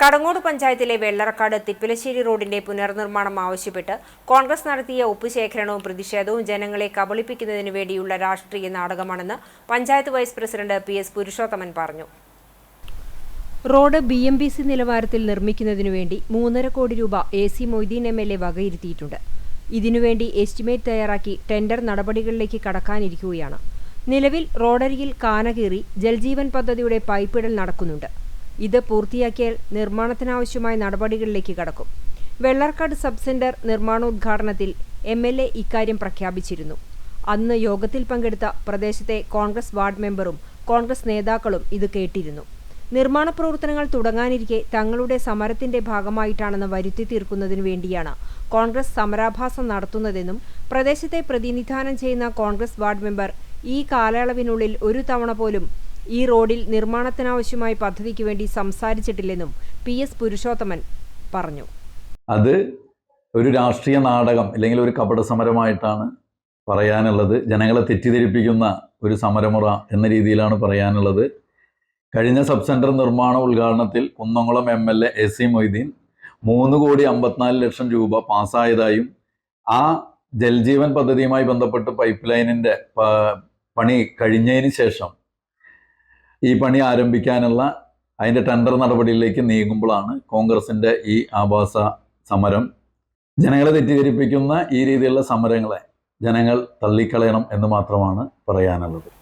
കടങ്ങോട് പഞ്ചായത്തിലെ വെള്ളറക്കാട് തിപ്പിലശ്ശേരി റോഡിന്റെ പുനർനിർമ്മാണം ആവശ്യപ്പെട്ട് കോൺഗ്രസ് നടത്തിയ ഒപ്പുശേഖരണവും പ്രതിഷേധവും ജനങ്ങളെ കബളിപ്പിക്കുന്നതിനു വേണ്ടിയുള്ള രാഷ്ട്രീയ നാടകമാണെന്ന് panchayat vice president P S Purushothaman പറഞ്ഞു. Road B M B C നിലവാരത്തിൽ നിർമ്മിക്കുന്നതിനു വേണ്ടി മൂന്നര കോടി രൂപ A C Moideen M L A വകയിരുത്തിയിട്ടുണ്ട്. ഇതിനുവേണ്ടി എസ്റ്റിമേറ്റ് തയ്യാറാക്കി ടെൻഡർ നടപടികളിലേക്ക് കടക്കാനിരിക്കുകയാണ്. നിലവിൽ റോഡരികിൽ കാനകീറി ജൽജീവൻ പദ്ധതിയുടെ പൈപ്പിടൽ നടക്കുന്നുണ്ട്. ഇത് പൂർത്തിയാക്കിയാൽ നിർമ്മാണത്തിനാവശ്യമായ നടപടികളിലേക്ക് കടക്കും. വെള്ളർക്കാട് സബ് സെന്റർ നിർമ്മാണോദ്ഘാടനത്തിൽ എം എൽ എ ഇക്കാര്യം പ്രഖ്യാപിച്ചിരുന്നു. അന്ന് യോഗത്തിൽ പങ്കെടുത്ത പ്രദേശത്തെ കോൺഗ്രസ് വാർഡ് മെമ്പറും കോൺഗ്രസ് നേതാക്കളും ഇത് കേട്ടിരുന്നു. നിർമ്മാണ പ്രവർത്തനങ്ങൾ തുടങ്ങാനിരിക്കെ തങ്ങളുടെ സമരത്തിന്റെ ഭാഗമായിട്ടാണെന്ന് വരുത്തി തീർക്കുന്നതിനു വേണ്ടിയാണ് കോൺഗ്രസ് സമരാഭാസം നടത്തുന്നതെന്നും പ്രദേശത്തെ പ്രതിനിധാനം ചെയ്യുന്ന കോൺഗ്രസ് വാർഡ് മെമ്പർ ഈ കാലയളവിനുള്ളിൽ ഒരു തവണ പോലും ഈ റോഡിൽ നിർമ്മാണത്തിനാവശ്യമായ പദ്ധതിക്ക് വേണ്ടി സംസാരിച്ചിട്ടില്ലെന്നും പി എസ് പുരുഷോത്തമൻ പറഞ്ഞു. അത് ഒരു രാഷ്ട്രീയ നാടകം അല്ലെങ്കിൽ ഒരു കപട സമരമായിട്ടാണ് പറയാനുള്ളത്. ജനങ്ങളെ തെറ്റിദ്ധരിപ്പിക്കുന്ന ഒരു സമരമുറ എന്ന രീതിയിലാണ് പറയാനുള്ളത്. കഴിഞ്ഞ സബ് സെന്റർ നിർമ്മാണ ഉദ്ഘാടനത്തിൽ Kunnamkulam M L A A C Moideen മൂന്ന് കോടി അമ്പത്തിനാല് ലക്ഷം രൂപ പാസ്സായതായും ആ ജൽജീവൻ പദ്ധതിയുമായി ബന്ധപ്പെട്ട് പൈപ്പ് ലൈനിന്റെ പണി കഴിഞ്ഞതിന് ശേഷം ഈ പണി ആരംഭിക്കാനുള്ള അതിന്റെ ടെൻഡർ നടപടിയിലേക്ക് നീങ്ങുമ്പോഴാണ് കോൺഗ്രസിന്റെ ഈ ആവാസ സമരം. ജനങ്ങളെ തെറ്റിദ്ധരിപ്പിക്കുന്ന ഈ രീതിയിലുള്ള സമരങ്ങളെ ജനങ്ങൾ തള്ളിക്കളയണം എന്ന് മാത്രമാണ് പറയാനുള്ളത്.